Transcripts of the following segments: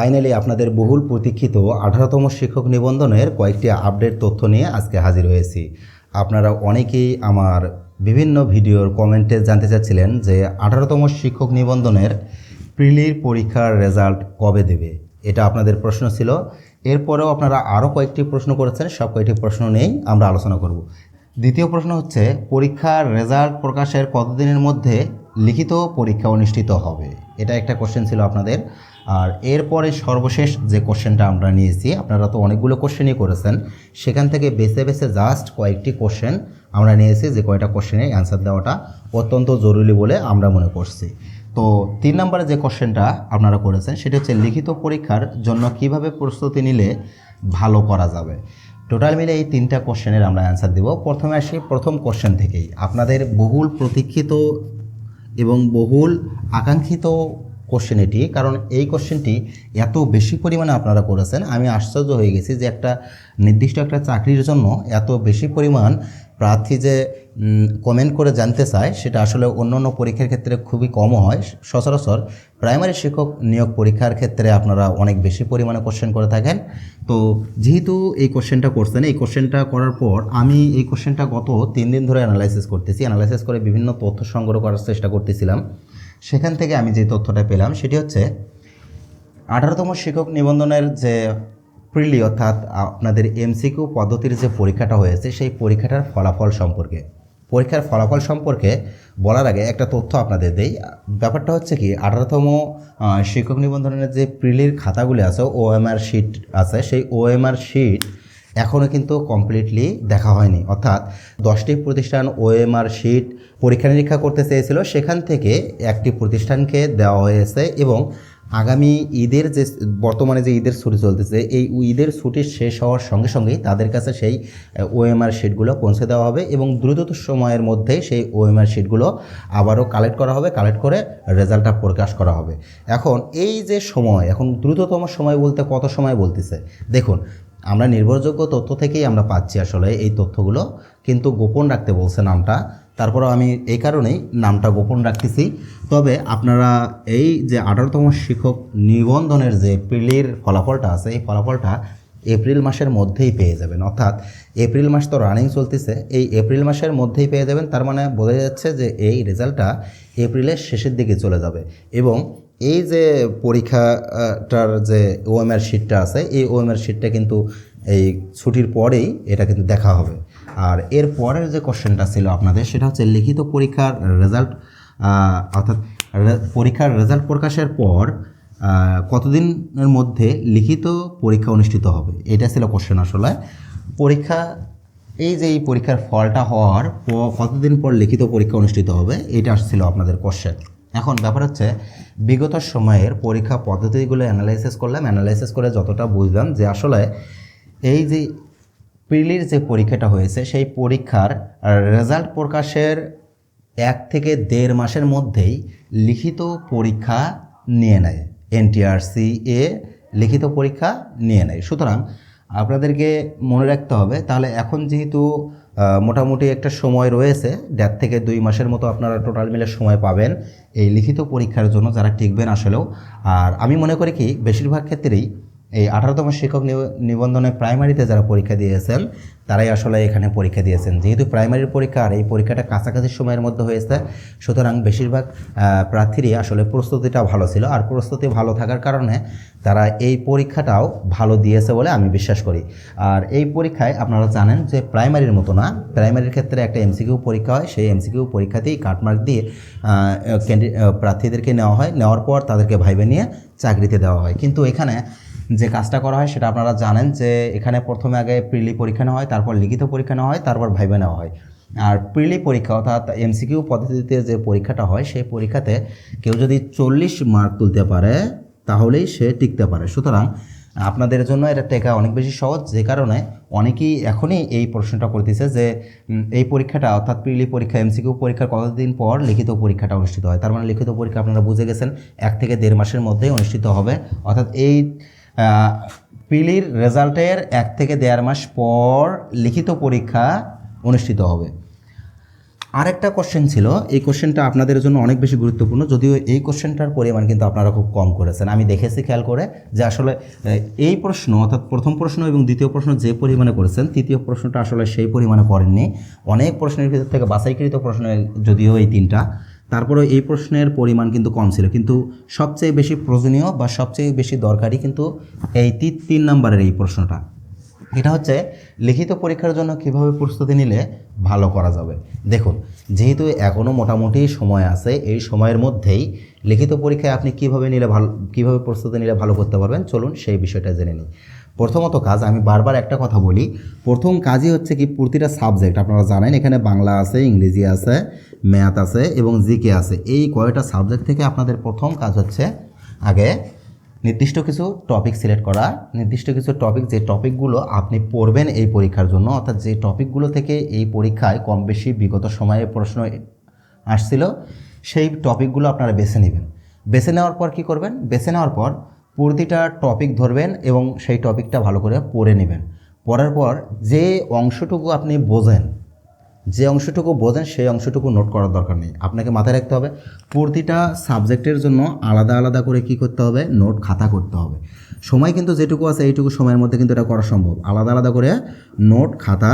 Finally আপনাদের বহুল প্রতীক্ষিত আঠারোতম শিক্ষক নিবন্ধনের কয়েকটি আপডেট তথ্য নিয়ে আজকে হাজির হয়েছি। আপনারা অনেকেই আমার বিভিন্ন ভিডিওর কমেন্টে জানতে চাচ্ছিলেন যে আঠারোতম শিক্ষক নিবন্ধনের প্রিলির পরীক্ষার রেজাল্ট কবে দেবে? এটা আপনাদের প্রশ্ন ছিল। এরপরেও আপনারা আরও কয়েকটি প্রশ্ন করেছেন, সব কয়েকটি প্রশ্ন নিয়েই আমরা আলোচনা করব। দ্বিতীয় প্রশ্ন হচ্ছে, পরীক্ষার রেজাল্ট প্রকাশের কতদিনের মধ্যে লিখিত পরীক্ষা অনুষ্ঠিত হবে? এটা একটা কোশ্চেন ছিল আপনাদের। আর এরপরে সর্বশেষ যে কোশ্চেনটা আমরা নিয়েছি, আপনারা তো অনেকগুলো কোশ্চেনই করেছেন, সেখান থেকে বেছে বেছে জাস্ট কয়েকটি কোশ্চেন আমরা নিয়েছি, যে কয়টা কোশ্চেনে অ্যান্সার দেওয়াটা অত্যন্ত জরুরি বলে আমরা মনে করছি। তো তিন নম্বরে যে কোশ্চেনটা আপনারা করেছেন, সেটা হচ্ছে লিখিত পরীক্ষার জন্য কীভাবে প্রস্তুতি নিলে ভালো করা যাবে। টোটাল মিলে এই তিনটা কোশ্চেনের আমরা অ্যান্সার দেব। প্রথমে আসি, প্রথম কোশ্চেন থেকেই। আপনাদের বহুল প্রতীক্ষিত এবং বহুল আকাঙ্ক্ষিত কোশ্চেন এটি কারণ এই কোশ্চেনটি এত বেশি পরিমাণে আপনারা করেছেন, আমি আশ্চর্য হয়ে গেছি যে একটা নির্দিষ্ট একটা চাকরির জন্য এত বেশি পরিমাণ প্রার্থী যে কমেন্ট করে জানতে চায়, সেটা আসলে অন্য অন্য পরীক্ষার ক্ষেত্রে খুবই কম হয়। সচরাচর প্রাইমারি শিক্ষক নিয়োগ পরীক্ষার ক্ষেত্রে আপনারা অনেক বেশি পরিমাণে কোশ্চেন করে থাকেন। তো যেহেতু এই কোশ্চেনটা করছেন, এই কোশ্চেনটা করার পর আমি এই কোশ্চেনটা গত তিন দিন ধরে অ্যানালাইসিস করতেছি অ্যানালাইসিস করে বিভিন্ন তথ্য সংগ্রহ করার চেষ্টা করতেছিলাম। সেখান থেকে আমি যে তথ্যটা পেলাম, সেটি হচ্ছে আঠারোতম শিক্ষক নিবন্ধনের যে প্রিলি অর্থাৎ আপনাদের এমসিকিউ পদ্ধতির যে পরীক্ষাটা হয়েছে, সেই পরীক্ষাটার ফলাফল সম্পর্কে। পরীক্ষার ফলাফল সম্পর্কে বলার আগে একটা তথ্য আপনাদের দেই। ব্যাপারটা হচ্ছে কি, আঠারোতম শিক্ষক নিবন্ধনের যে প্রিলির খাতাগুলি আছে ওএমআর শিট আছে, সেই ওএমআর শিট এখনও কিন্তু কমপ্লিটলি দেখা হয়নি। অর্থাৎ দশটি প্রতিষ্ঠান ওএমআর শিট পরীক্ষা নিরীক্ষা করতে চেয়েছিল, সেখান থেকে একটি প্রতিষ্ঠানকে দেওয়া হয়েছে এবং আগামী ঈদের যে বর্তমানে যে ঈদের ছুটি চলতেছে, এই ঈদের ছুটি শেষ হওয়ার সঙ্গে সঙ্গেই তাদের কাছে সেই ওএমআর শিটগুলো পৌঁছে দেওয়া হবে এবং দ্রুততম সময়ের মধ্যেই সেই ওএমআর শিটগুলো আবারও কালেক্ট করা হবে কালেক্ট করে রেজাল্টটা প্রকাশ করা হবে। এখন এই যে সময়, এখন দ্রুততম সময় বলতে কত সময় বলতেছে? দেখুন আমরা নির্ভরযোগ্য তথ্য থেকেই আমরা পাচ্ছি আসলে এই তথ্যগুলো, কিন্তু গোপন রাখতে বলছে নামটা। তারপরে আমি এই কারণেই নামটা গোপন রাখতেছি। তবে আপনারা এই যে আঠারোতম শিক্ষক নিবন্ধনের যে প্রিলির ফলাফলটা আছে, এই ফলাফলটা এপ্রিল মাসের মধ্যেই পেয়ে যাবেন। অর্থাৎ এপ্রিল মাস তো রানিং চলতেছে। এই এপ্রিল মাসের মধ্যেই পেয়ে যাবেন। তার মানে বোঝা যাচ্ছে যে এই রেজাল্টটা এপ্রিলের শেষের দিকে চলে যাবে। এবং এই যে পরীক্ষাটার যে ওএমআর শিটটা আছে, এই ওএমআর শিটটা কিন্তু এই ছুটির পরেই এটা কিন্তু দেখা হবে। আর এর পরের যে কোশ্চেনটা ছিল আপনাদের, সেটা হচ্ছে লিখিত পরীক্ষার রেজাল্ট অর্থাৎ পরীক্ষার রেজাল্ট প্রকাশের পর কতদিনের মধ্যে লিখিত পরীক্ষা অনুষ্ঠিত হবে? এটা ছিল কোশ্চেন আসলে। পরীক্ষা, এই যে এই পরীক্ষার ফলটা হওয়ার কতদিন পর লিখিত পরীক্ষা অনুষ্ঠিত হবে, এটা ছিল আপনাদের কোশ্চেন এখন ব্যাপার হচ্ছে, বিগত সময়ের পরীক্ষা পদ্ধতিগুলো অ্যানালাইসিস করলাম অ্যানালাইসিস করে যতটা বুঝলাম যে আসলে এই যে প্রিলির যে পরীক্ষাটা হয়েছে, সেই পরীক্ষার রেজাল্ট প্রকাশের এক থেকে দেড় মাসের মধ্যেই লিখিত পরীক্ষা নিয়ে নেয়। এনটিআরসি এ লিখিত পরীক্ষা নিয়ে নেয়। সুতরাং আপনাদেরকে মনে রাখতে হবে, তাহলে এখন যেহেতু মোটামুটি একটা সময় রয়েছে, দেড় থেকে দুই মাসের মতো আপনারা টোটাল মিলে সময় পাবেন এই লিখিত পরীক্ষার জন্য যারা টিকবেন আসলেও। আর আমি মনে করি কি, বেশিরভাগ ক্ষেত্রেই এই আঠারোতম শিক্ষক নিব- নিবন্ধনে প্রাইমারিতে যারা পরীক্ষা দিয়েছেন, তারাই আসলে এখানে পরীক্ষা দিয়েছেন। যেহেতু প্রাইমারির পরীক্ষা, আর এই পরীক্ষাটা কাছাকাছি সময়ের মধ্যে হয়েছে, সুতরাং বেশিরভাগ প্রার্থীরই আসলে প্রস্তুতিটা ভালো ছিল। আর প্রস্তুতি ভালো থাকার কারণে তারা এই পরীক্ষাটাও ভালো দিয়েছে বলে আমি বিশ্বাস করি। আর এই পরীক্ষায় আপনারা জানেন যে প্রাইমারির মতো না প্রাইমারির ক্ষেত্রে একটা এমসিকিউ পরীক্ষা হয়। সেই এমসিকিউ পরীক্ষাতেই কাটমার্ক দিয়ে প্রার্থীদেরকে নেওয়া হয়। নেওয়ার পর তাদেরকে ভাইবে নিয়ে চাকরিতে দেওয়া হয়। কিন্তু এখানে যে কাজটা করা হয় সেটা আপনারা জানেন যে এখানে প্রথমে আগে প্রিলি পরীক্ষা নেওয়া হয়, তারপর লিখিত পরীক্ষা নেওয়া হয়, তারপর ভাইবে নেওয়া হয়। আর প্রিলি পরীক্ষা অর্থাৎ এমসিকিউ পদ্ধতিতে যে পরীক্ষাটা হয়, সেই পরীক্ষাতে কেউ যদি চল্লিশ মার্ক তুলতে পারে, তাহলেই সে টিকতে পারে। সুতরাং আপনাদের জন্য এটা টেকা অনেক বেশি সহজ, যে কারণে অনেকেই এখনই এই প্রশ্নটা করতেছে যে এই পরীক্ষাটা অর্থাৎ প্রিলি পরীক্ষা এমসিকিউ পরীক্ষার কতদিন পর লিখিত পরীক্ষাটা অনুষ্ঠিত হয়? তার মানে লিখিত পরীক্ষা আপনারা বুঝে গেছেন, এক থেকে দেড় মাসের মধ্যেই অনুষ্ঠিত হবে। অর্থাৎ এই আহ, প্রিলির রেজাল্টের এক থেকে দেড় মাস পর লিখিত পরীক্ষা অনুষ্ঠিত হবে। আরেকটা কোশ্চেন ছিল এই কোশ্চেনটা আপনাদের জন্য অনেক বেশি গুরুত্বপূর্ণ যদিও এই কোশ্চেনটার পরিমাণ কিন্তু আপনারা খুব কম করেছেন। আমি দেখেছি খেয়াল করে যে আসলে এই প্রশ্ন অর্থাৎ প্রথম প্রশ্ন এবং দ্বিতীয় প্রশ্ন যে পরিমাণে করেছেন তৃতীয় প্রশ্নটা আসলে সেই পরিমাণে করেননি। অনেক প্রশ্নের ভিতর থেকে বাছাইকৃত প্রশ্ন যদিও এই তিনটা। তারপরে এই প্রশ্নের পরিমাণ কিন্তু কম ছিল। কিন্তু সবচেয়ে বেশি প্রয়োজনীয় বা সবচেয়ে বেশি দরকারি কিন্তু এই তিন তিন নম্বরের এই প্রশ্নটা। এটা হচ্ছে, লিখিত পরীক্ষার জন্য কীভাবে প্রস্তুতি নিলে ভালো করা যাবে? দেখুন, যেহেতু এখনও মোটামুটি সময় আছে, এই সময়ের মধ্যেই লিখিত পরীক্ষায় আপনি কীভাবে নিলে ভালো, কীভাবে প্রস্তুতি নিলে ভালো করতে পারবেন, চলুন সেই বিষয়টা জেনে নিই। প্রথমত কাজ, আমি বারবার একটা কথা বলি, প্রথম কাজই হচ্ছে কি প্রতিটা সাবজেক্ট, আপনারা জানেন এখানে বাংলা আছে, ইংরেজি আছে ম্যাথ আছে এবং জিকে আছে। এই কয়টা সাবজেক্ট থেকে আপনাদের প্রথম কাজ হচ্ছে আগে নির্দিষ্ট কিছু টপিক সিলেক্ট করা, নির্দিষ্ট কিছু টপিক যে টপিকগুলো আপনি পড়বেন এই পরীক্ষার জন্য, অর্থাৎ যে টপিকগুলো থেকে এই পরীক্ষায় কম বেশি বিগত সময়ে প্রশ্ন আসছিল, সেই টপিকগুলো আপনারা বেছে নেবেন। বেছে নেওয়ার পর কি করবেন? বেছে নেওয়ার পর প্রতিটা টপিক ধরবেন এবং সেই টপিকটা ভালো করে পড়ে নেবেন। পড়ার পর যে অংশটুকু আপনি বোঝেন যে অংশটুকু বোঝেন, সেই অংশটুকু নোট করার দরকার নেই। আপনাকে মাথায় রাখতে হবে, প্রতিটা সাবজেক্টের জন্য আলাদা আলাদা করে কি করতে হবে? নোট খাতা করতে হবে। সময় কিন্তু যেটুকু আছে, এইটুকু সময়ের মধ্যে কিন্তু এটা করা সম্ভব। আলাদা আলাদা করে নোট খাতা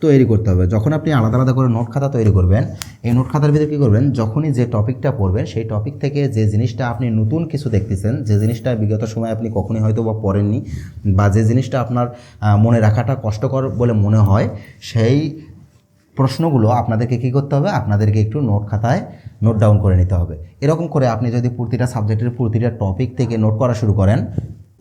তৈরি করতে হবে। যখন আপনি আলাদা আলাদা করে নোট খাতা তৈরি করবেন, এই নোট খাতার ভিতরে কী করবেন? যখনই যে টপিকটা পড়বেন, সেই টপিক থেকে যে জিনিসটা আপনি নতুন কিছু দেখতেছেন, যে জিনিসটা বিগত সময় আপনি কখনোই হয়তো বা পড়েননি, বা যে জিনিসটা আপনার মনে রাখাটা কষ্টকর বলে মনে হয়, সেই প্রশ্নগুলো আপনাদেরকে কী করতে হবে? আপনাদেরকে একটু নোট খাতায় নোট ডাউন করে নিতে হবে। এরকম করে আপনি যদি প্রতিটা সাবজেক্টের প্রতিটা টপিক থেকে নোট করা শুরু করেন,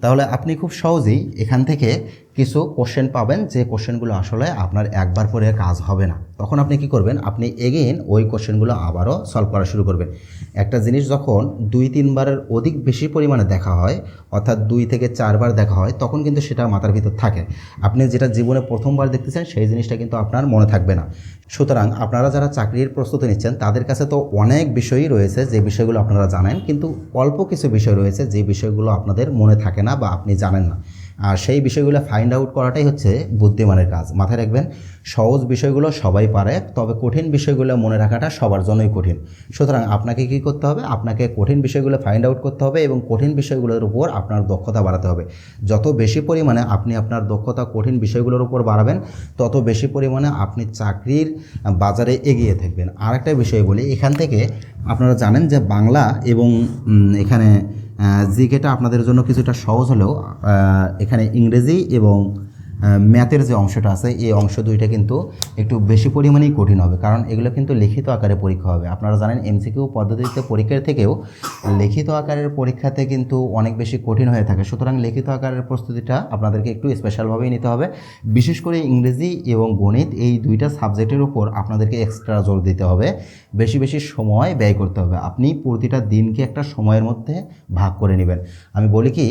তাহলে আপনি খুব সহজেই এখান থেকে কিছু কোশ্চেন পাবেন, যে কোশ্চেনগুলো আসলে আপনার একবার পরে কাজ হবে না। তখন আপনি কি করবেন? আপনি এগেইন ওই কোশ্চেনগুলো আবারও সলভ করা শুরু করবেন। একটা জিনিস যখন দুই, তিনবারের অধিক বেশি পরিমাণে দেখা হয়, অর্থাৎ দুই থেকে চারবার দেখা হয়, তখন কিন্তু সেটা মাথার ভিতর থাকে। আপনি যেটা জীবনে প্রথমবার দেখতেছেন, সেই জিনিসটা কিন্তু আপনার মনে থাকবে না। সুতরাং আপনারা যারা চাকরির প্রস্তুতি নিচ্ছেন, তাদের কাছে তো অনেক বিষয়ই রয়েছে, যে বিষয়গুলো আপনারা জানেন, কিন্তু অল্প কিছু বিষয় রয়েছে, যে বিষয়গুলো আপনাদের মনে থাকে না বা আপনি জানেন না। আর সেই বিষয়গুলো ফাইন্ড আউট করাটাই হচ্ছে বুদ্ধিমানের কাজ। মাথায় রাখবেন, সহজ বিষয়গুলো সবাই পারে, তবে কঠিন বিষয়গুলো মনে রাখাটা সবার জন্যই কঠিন। সুতরাং আপনাকে কি করতে হবে? আপনাকে কঠিন বিষয়গুলো ফাইন্ড আউট করতে হবে এবং কঠিন বিষয়গুলোর উপর আপনার দক্ষতা বাড়াতে হবে। যত বেশি পরিমাণে আপনি আপনার দক্ষতা কঠিন বিষয়গুলোর উপর বাড়াবেন, তত বেশি পরিমাণে আপনি চাকরির বাজারে এগিয়ে থাকবেন। আরেকটা বিষয় বলি, এখান থেকে আপনারা জানেন যে বাংলা এবং এখানে জিকেটা আপনাদের জন্য কিছুটা সহজ হলেও এখানে ইংরেজি এবং ম্যাথের যে অংশটা আছে, এই অংশ দুইটা কিন্তু একটু বেশি পরিমাণেই কঠিন হবে, কারণ এগুলো কিন্তু লিখিত আকারে পরীক্ষা হবে। আপনারা জানেন এমসিকিউ পদ্ধতিতে পরীক্ষার থেকেও লিখিত আকারের পরীক্ষাতে কিন্তু অনেক বেশি কঠিন হয়ে থাকে। সুতরাং লিখিত আকারের প্রস্তুতিটা আপনাদেরকে একটু স্পেশালভাবেই নিতে হবে। বিশেষ করে ইংরেজি এবং গণিত এই দুইটা সাবজেক্টের উপর আপনাদেরকে এক্সট্রা জোর দিতে হবে। বেশি বেশি সময় ব্যয় করতে হবে। আপনি প্রতিটা দিনকে একটা সময়ের মধ্যে ভাগ করে নেবেন। আমি বলি কি,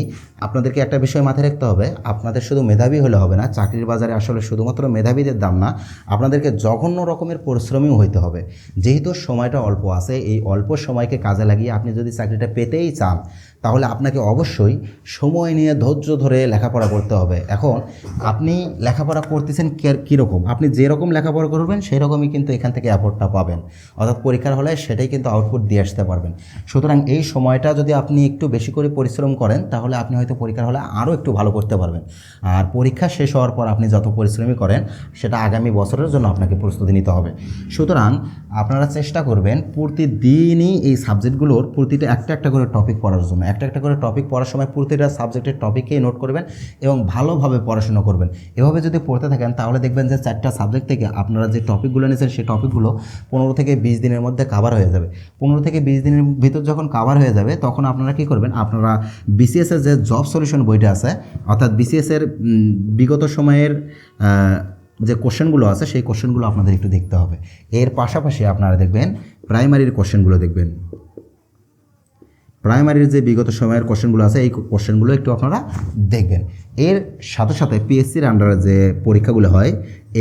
আপনাদেরকে একটা বিষয় মাথায় রাখতে হবে। আপনাদের শুধু মেধাবী হলে হবে না। চাকরির বাজারে আসলে শুধুমাত্র মেধাবীদের দাম না, আপনাদেরকে জঘন্য রকমের পরিশ্রমীও হইতে হবে। যেহেতু সময়টা অল্প আছে, এই অল্প সময়কে কাজে লাগিয়ে আপনি যদি চাকরিটা পেতেই চান তাহলে আপনাকে অবশ্যই সময় নিয়ে ধৈর্য ধরে লেখাপড়া করতে হবে। এখন আপনি লেখাপড়া করতেছেন কীরকম? আপনি যেরকম লেখাপড়া করবেন সেই রকমই কিন্তু এখান থেকে অ্যাপোর্টটা পাবেন। অর্থাৎ পরীক্ষার হলে সেটাই কিন্তু আউটপুট দিয়ে আসতে পারবেন। সুতরাং এই সময়টা যদি আপনি একটু বেশি করে পরিশ্রম করেন, তাহলে আপনি হয়তো পরীক্ষার হলে আরও একটু ভালো করতে পারবেন। আর পরীক্ষা শেষ হওয়ার পর আপনি যত পরিশ্রমী করেন, সেটা আগামী বছরের জন্য আপনাকে প্রস্তুতি নিতে হবে। সুতরাং আপনারা চেষ্টা করবেন প্রতিদিনই এই সাবজেক্টগুলোর প্রতিটা একটা একটা করে টপিক পড়ার জন্য। একটা একটা করে টপিক পড়ার সময় প্রতিটা সাবজেক্টের টপিককেই নোট করবেন এবং ভালোভাবে পড়াশোনা করবেন। এভাবে যদি পড়তে থাকেন, তাহলে দেখবেন যে চারটা সাবজেক্ট থেকে আপনারা যে টপিকগুলো নিয়েছেন, সেই টপিকগুলো পনেরো থেকে বিশ দিনের মধ্যে কাভার হয়ে যাবে। পনেরো থেকে বিশ দিনের ভিতর যখন কাভার হয়ে যাবে, তখন আপনারা কি করবেন, আপনারা বিসিএসের যে জব সলিউশন বইটা আছে, অর্থাৎ বিসিএসের বিগত সময়ের যে কোশ্চেনগুলো আছে, সেই কোশ্চেনগুলো আপনাদের একটু দেখতে হবে। এর পাশাপাশি আপনারা দেখবেন প্রাইমারির কোশ্চেনগুলো দেখবেন। প্রাইমারির যে বিগত সময়ের কোশ্চেনগুলো আছে, এই কোশ্চেনগুলো একটু আপনারা দেখবেন। এর সাথে সাথে পিএসসির আন্ডারে যে পরীক্ষাগুলো হয়,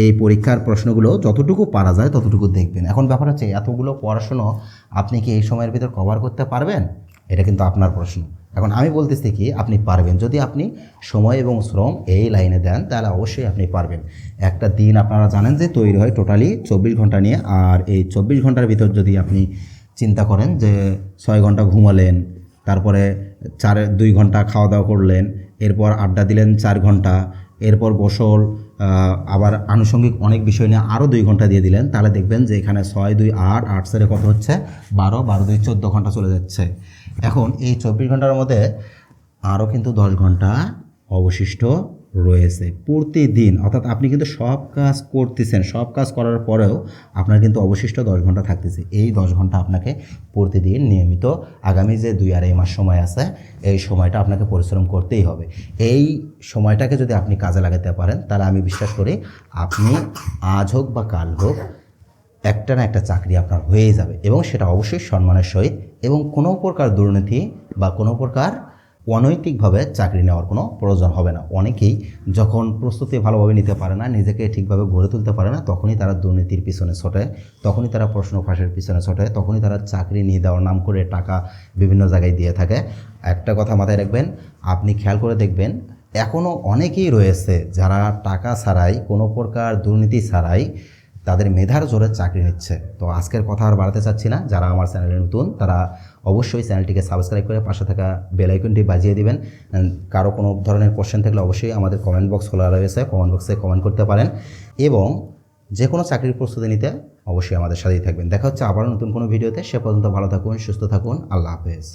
এই পরীক্ষার প্রশ্নগুলো যতটুকু পারা যায় ততটুকু দেখবেন। এখন ব্যাপার হচ্ছে, এতগুলো পড়াশুনো আপনি কি এই সময়ের ভিতর কভার করতে পারবেন? এটা কিন্তু আপনার প্রশ্ন। এখন আমি বলতেছি কি, আপনি পারবেন। যদি আপনি সময় এবং শ্রম এই লাইনে দেন, তাহলে অবশ্যই আপনি পারবেন। একটা দিন আপনারা জানেন যে তৈরি হয় টোটালি চব্বিশ ঘণ্টা নিয়ে, আর এই চব্বিশ ঘণ্টার ভিতর যদি আপনি চিন্তা করেন যে ছয় ঘণ্টা ঘুমালেন তারপরে চার দুই ঘণ্টা খাওয়া দাওয়া করলেন এরপর আড্ডা দিলেন চার ঘণ্টা এরপর আহ, আবার আনুষঙ্গিক অনেক বিষয় নিয়ে আরও দুই ঘণ্টা দিয়ে দিলেন তাহলে দেখবেন যে এখানে ছয় দুই আট আট সেরে কত হচ্ছে? বারো বারো দুই চোদ্দ ঘণ্টা চলে যাচ্ছে। এখন এই চব্বিশ ঘণ্টার মধ্যে আরও কিন্তু দশ ঘণ্টা অবশিষ্ট রয়েছে। প্রতিদিন, অর্থাৎ আপনি কিন্তু সব কাজ করতেছেন, সব কাজ করার পরেও আপনার কিন্তু অবশিষ্ট দশ ঘণ্টা থাকতেছে। এই দশ ঘণ্টা আপনাকে প্রতিদিন নিয়মিত আগামী যে দুই আড়াই মাস সময় আছে, এই সময়টা আপনাকে পরিশ্রম করতেই হবে। এই সময়টাকে যদি আপনি কাজে লাগাতে পারেন, তাহলে আমি বিশ্বাস করি আপনি আজ হোক বা কাল হোক, একটা না একটা চাকরি আপনার হয়েই যাবে এবং সেটা অবশ্যই সম্মানের সহিত এবং কোনো প্রকার দুর্নীতি বা কোনো প্রকার অনৈতিকভাবে চাকরি নেওয়ার কোনো প্রয়োজন হবে না। অনেকেই যখন প্রস্তুতি ভালোভাবে নিতে পারে না, নিজেকে ঠিকভাবে গড়ে তুলতে পারে না, তখনই তারা দুর্নীতির পিছনে ছোটে, তখনই তারা প্রশ্ন ফাঁসের পিছনে ছোটে, তখনই তারা চাকরি নিয়ে দেওয়ার নাম করে টাকা বিভিন্ন জায়গায় দিয়ে থাকে। একটা কথা মাথায় রাখবেন, আপনি খেয়াল করে দেখবেন এখনও অনেকেই রয়েছে যারা টাকা ছাড়াই, কোনো প্রকার দুর্নীতি ছাড়াই তাদের মেধার জোরে চাকরি নিচ্ছে। তো আজকের কথা আর বাড়াতে চাচ্ছি না। যারা আমার চ্যানেলে নতুন, তারা অবশ্যই চ্যানেলটিকে সাবস্ক্রাইব করে পাশে থাকা বেল আইকনটি বাজিয়ে দিবেন। কারও কোনো ধরনের কোশ্চেন থাকলে অবশ্যই আমাদের কমেন্ট বক্স খোলা রয়েছে। কমেন্ট বক্সে কমেন্ট করতে পারেন। এবং যে কোনো চাকরির প্রস্তুতি নিতে অবশ্যই আমাদের সাথেই থাকবেন। দেখা হচ্ছে আবার নতুন কোনো ভিডিওতে সে পর্যন্ত ভালো থাকুন, সুস্থ থাকুন। আল্লাহ হাফেজ।